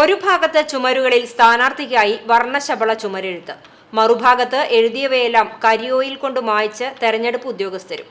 ഒരു ഭാഗത്ത് ചുമരുകളിൽ സ്ഥാനാർത്ഥിക്കായി വർണശബള ചുമരെഴുത്ത്. മറുഭാഗത്ത് എഴുതിയവയെല്ലാം കരിയോയിൽ കൊണ്ട് മായ്ച്ച് തെരഞ്ഞെടുപ്പ് ഉദ്യോഗസ്ഥരും.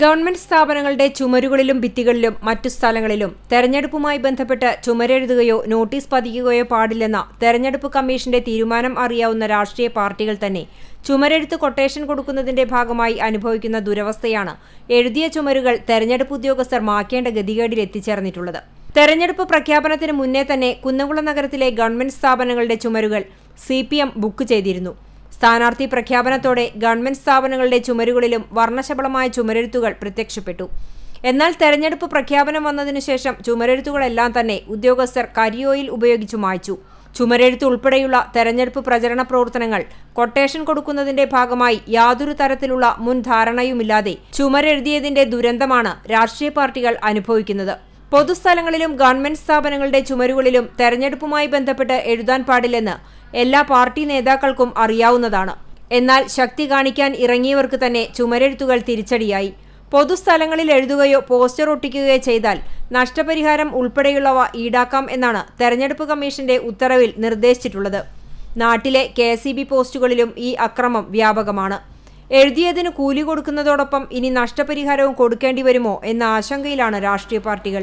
ഗവൺമെന്റ് സ്ഥാപനങ്ങളുടെ ചുമരുകളിലും ഭിത്തികളിലും മറ്റു സ്ഥലങ്ങളിലും തെരഞ്ഞെടുപ്പുമായി ബന്ധപ്പെട്ട് ചുമരെഴുതുകയോ നോട്ടീസ് പതിക്കുകയോ പാടില്ലെന്ന തെരഞ്ഞെടുപ്പ് കമ്മീഷന്റെ തീരുമാനം അറിയാവുന്ന രാഷ്ട്രീയ പാർട്ടികൾ തന്നെ ചുമരെഴുത്ത് കൊട്ടേഷൻ കൊടുക്കുന്നതിന്റെ ഭാഗമായി അനുഭവിക്കുന്ന ദുരവസ്ഥയാണ് എഴുതിയ ചുമരുകൾ തെരഞ്ഞെടുപ്പ് ഉദ്യോഗസ്ഥർ മാക്കേണ്ട ഗതികേടിൽ എത്തിച്ചേർന്നിട്ടുള്ളത്. തെരഞ്ഞെടുപ്പ് പ്രഖ്യാപനത്തിന് മുന്നേ തന്നെ കുന്നംകുളം നഗരത്തിലെ ഗവൺമെന്റ് സ്ഥാപനങ്ങളുടെ ചുമരുകൾ സി പി എം ബുക്ക് ചെയ്തിരുന്നു. സ്ഥാനാർത്ഥി പ്രഖ്യാപനത്തോടെ ഗവൺമെന്റ് സ്ഥാപനങ്ങളുടെ ചുമരുകളിലും വർണശബളമായ ചുമരെഴുത്തുകൾ പ്രത്യക്ഷപ്പെട്ടു. എന്നാൽ തെരഞ്ഞെടുപ്പ് പ്രഖ്യാപനം വന്നതിനു ശേഷം ചുമരെഴുത്തുകളെല്ലാം തന്നെ ഉദ്യോഗസ്ഥർ കരിയോയിൽ ഉപയോഗിച്ചു മായ്ച്ചു. ചുമരെഴുത്ത് ഉൾപ്പെടെയുള്ള തെരഞ്ഞെടുപ്പ് പ്രചരണ പ്രവർത്തനങ്ങൾ കൊട്ടേഷൻ കൊടുക്കുന്നതിന്റെ ഭാഗമായി യാതൊരു തരത്തിലുള്ള മുൻ ധാരണയുമില്ലാതെ ചുമരെഴുതിയതിന്റെ ദുരന്തമാണ് രാഷ്ട്രീയ പാർട്ടികൾ അനുഭവിക്കുന്നത്. പൊതുസ്ഥലങ്ങളിലും ഗവൺമെന്റ് സ്ഥാപനങ്ങളുടെ ചുമരുകളിലും തെരഞ്ഞെടുപ്പുമായി ബന്ധപ്പെട്ട് എഴുതാൻ പാടില്ലെന്ന് എല്ലാ പാർട്ടി നേതാക്കൾക്കും അറിയാവുന്നതാണ്. എന്നാൽ ശക്തി കാണിക്കാൻ ഇറങ്ങിയവർക്ക് തന്നെ ചുമരെഴുത്തുകൾ തിരിച്ചടിയായി. പൊതുസ്ഥലങ്ങളിൽ എഴുതുകയോ പോസ്റ്റർ ഒട്ടിക്കുകയോ ചെയ്താൽ നഷ്ടപരിഹാരം ഉൾപ്പെടെയുള്ളവ ഈടാക്കാം എന്നാണ് തെരഞ്ഞെടുപ്പ് കമ്മീഷന്റെ ഉത്തരവിൽ നിർദ്ദേശിച്ചിട്ടുള്ളത്. നാട്ടിലെ കെ പോസ്റ്റുകളിലും ഈ അക്രമം വ്യാപകമാണ്. എഴുതിയതിന് കൂലി കൊടുക്കുന്നതോടൊപ്പം ഇനി നഷ്ടപരിഹാരവും കൊടുക്കേണ്ടി വരുമോ എന്ന ആശങ്കയിലാണ് രാഷ്ട്രീയ പാർട്ടികൾ.